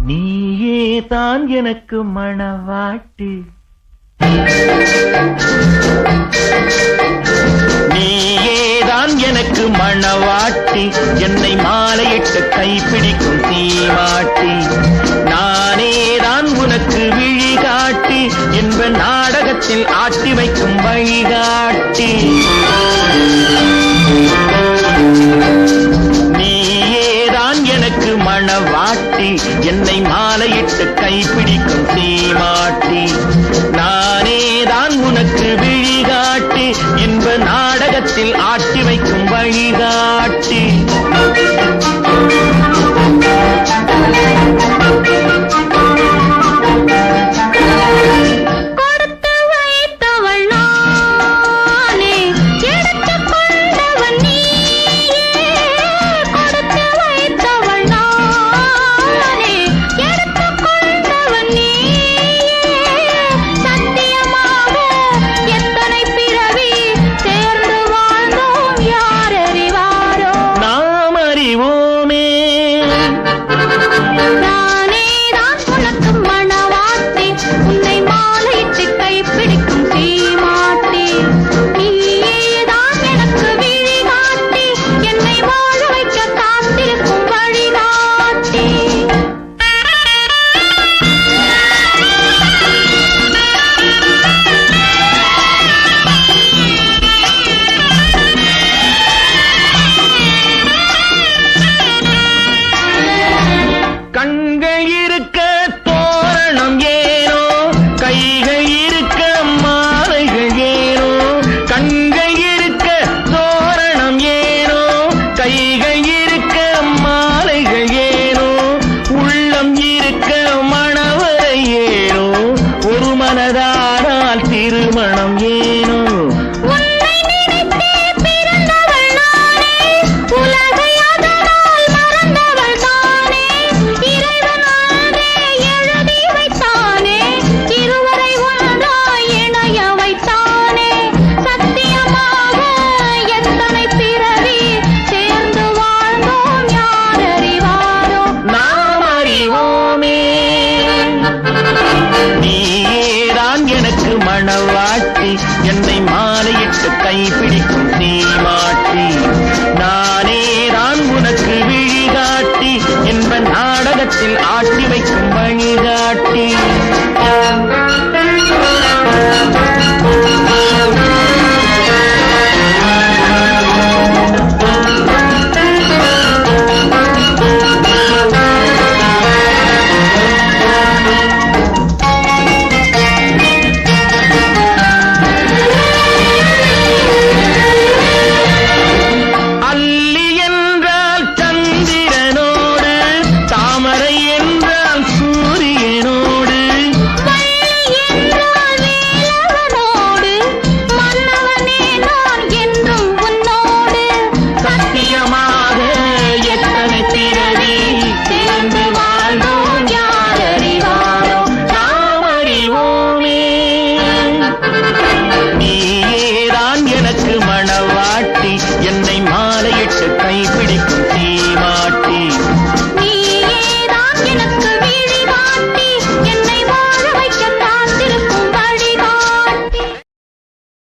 நீயே தான் எனக்கு மணவாட்டு நீயே தான் எனக்கு மணவாட்டி என்னை மாலையிட்டு கைப்பிடிக்கும் வாழ வாட்டி என்னை மாலையிட்டு கைப்பிடிக்கும் சீமாட்டி நானேதான் உனக்கு விழிகாட்டி இன்ப நாடகத்தில் ஆட்டி வைக்கும் வழிகாட்டி. கைகள் மணவாட்டி